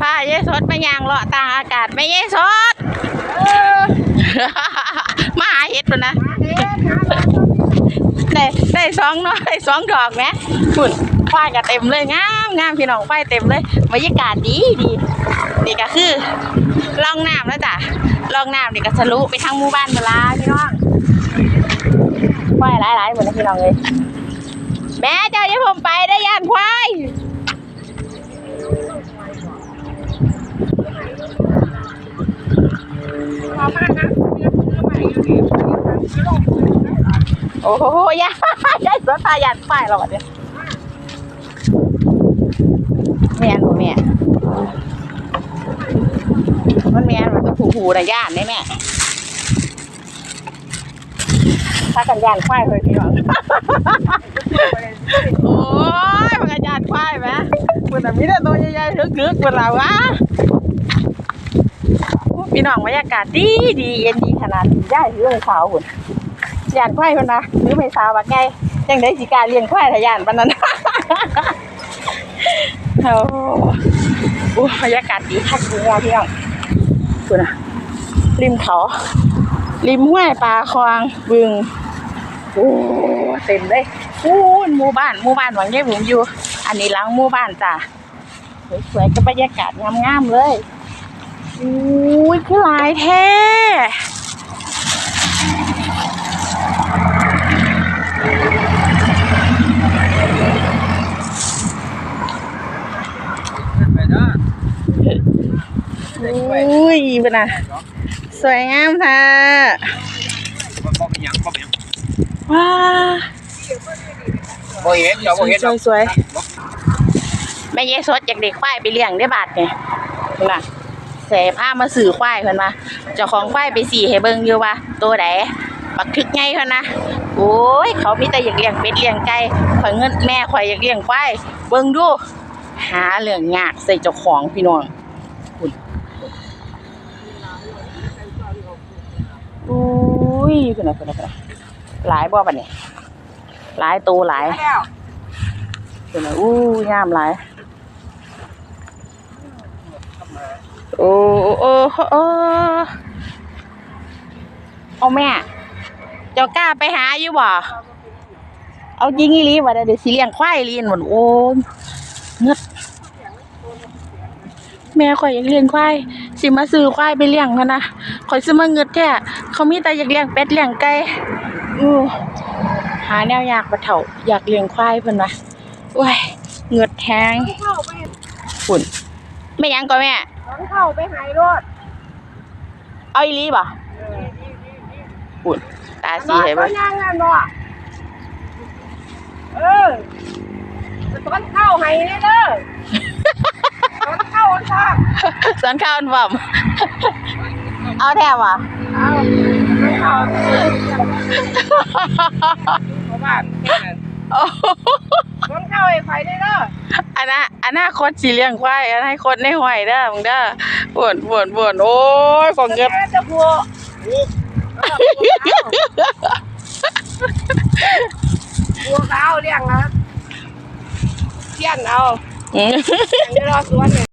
พาเยสดไปยางเลาะต่างอากาศไม่เยสดมาหาเห็ดปะนะได้ได้สองหน้อยได้สองดอกนะคุณควายก็เต็มเลยงามงามพี่น้องควายเต็มเลยบรรยากาศดีดีนี่ก็คือล่องน้ำแล้วจ้ะล่องน้ำนี่ก็ทะลุไปทางหมู่บ้านเวลาพี่น้องควายหลายๆหมดนะพี่น้องเลยแม่เจ้าอย่าผมไปได้ย่านควาย โอ้โหยายยายสวนตายานป้ายเรอเนี่ยแม่นบ่แม่มันแม่นมันต้องผูหูนะย่านได้แม่ถ้ากันย่านควายเลยพี่น้องโอ้ยมันกันย่านควายไหมมันแต่มีแต่ตัวใหญ่ๆลึกๆมันเราวะ พี่น้องบรรยากาศดีดีเย็นดีขนาดนี้ย่ายถือเลยขาวหุ่นย่านควายพิ่นนะหรือไม่ทราบว่าไงจังได๋สิกล้าเลี้ยงควายถ้าย่านปานนั้นโอ้โหบรรยากาศดีคักดีงามพี่น้องพุ่นน่ะริมเขาริมห้วยปลาคลองบึงโอ้เต็มเลยอู้นหมู่บ้านหมู่บ้านหวังใหญ่ผมอยู่ อันนี้หลังหมู่บ้านจ้ะสวยๆกับบรรยากาศงามๆเลย อุ้ยคือหลายแท้อุ้ยเป็นอะสวยงามค่ะว้าบ่เห็นเจ้าบ่เห็นสวยสวยแม่เยสดอยากเด็กควายไปเลี้ยงได้บาทไงน่ะ แสผ้ามาสื่อควายเพิ่นมาเจ้าของควายไปสี่ให้เบิ่งอยู่ว่าตัวไหนบักทึกไงเพิ่นนะโอ้ยเขามีแต่อยากเลี้ยงเป็ดเลี้ยงไก่ข่อยเงินแม่ข่อยอยากเลี้ยงควายเบิ่งดู หาเรื่องยากใส่เจ้าของพี่น้องอุ้ยเป็นไรเป็นไรเป็นไรหลายบ่ปะเนี่ยหลายตัวหลายเป็นไรอู้ยามหลาย โอ้โอ้โอ้เอาแม่ เจ้ากล้าไปหาอยู่บ่ เอาจริงอีหลีบ่ได้เดี๋ยวสิเลี้ยงควายเลี้ยงหมดโอ้ยเงึดแม่ข่อยอยากเลี้ยงควายสิมาซื้อควายไปเลี้ยงพะนะข่อยซื้อมาเงึดแท้เขามีแต่อยากเลี้ยงเป็ดเลี้ยงไก่อือหาแนวยากบ่เฒ่าอยากเลี้ยงควายเพิ่นว่าโอ้ยเงึดแฮงเข้าไปฝุ่นไม่หยังก็แม่ ตอนเข้าไปหายรถเอาอีหลีบ่ฝุ่นตาสีให้บ่เบิ่งย่างนั่นบ่เออตอนเข้าใหายเด้อตอนเข้าอันทางสอนข้าวอันบ่มเอาแท้บ่เอาเข้าเข้าบ้านแค่นั้นโอ้ ตอนเข้าไอ้ไฟเด้ออันน่ะอนาคตสิเลี้ยงควายอนาคตในห้วยเด้อมึงเด้อบ่นบ่นบ่นโอ้ยของเก็บแค่จะพัวพัวเขาเลี้ยงนะเทียนเอาอืมเดี๋ยวรอสวนเนี่ย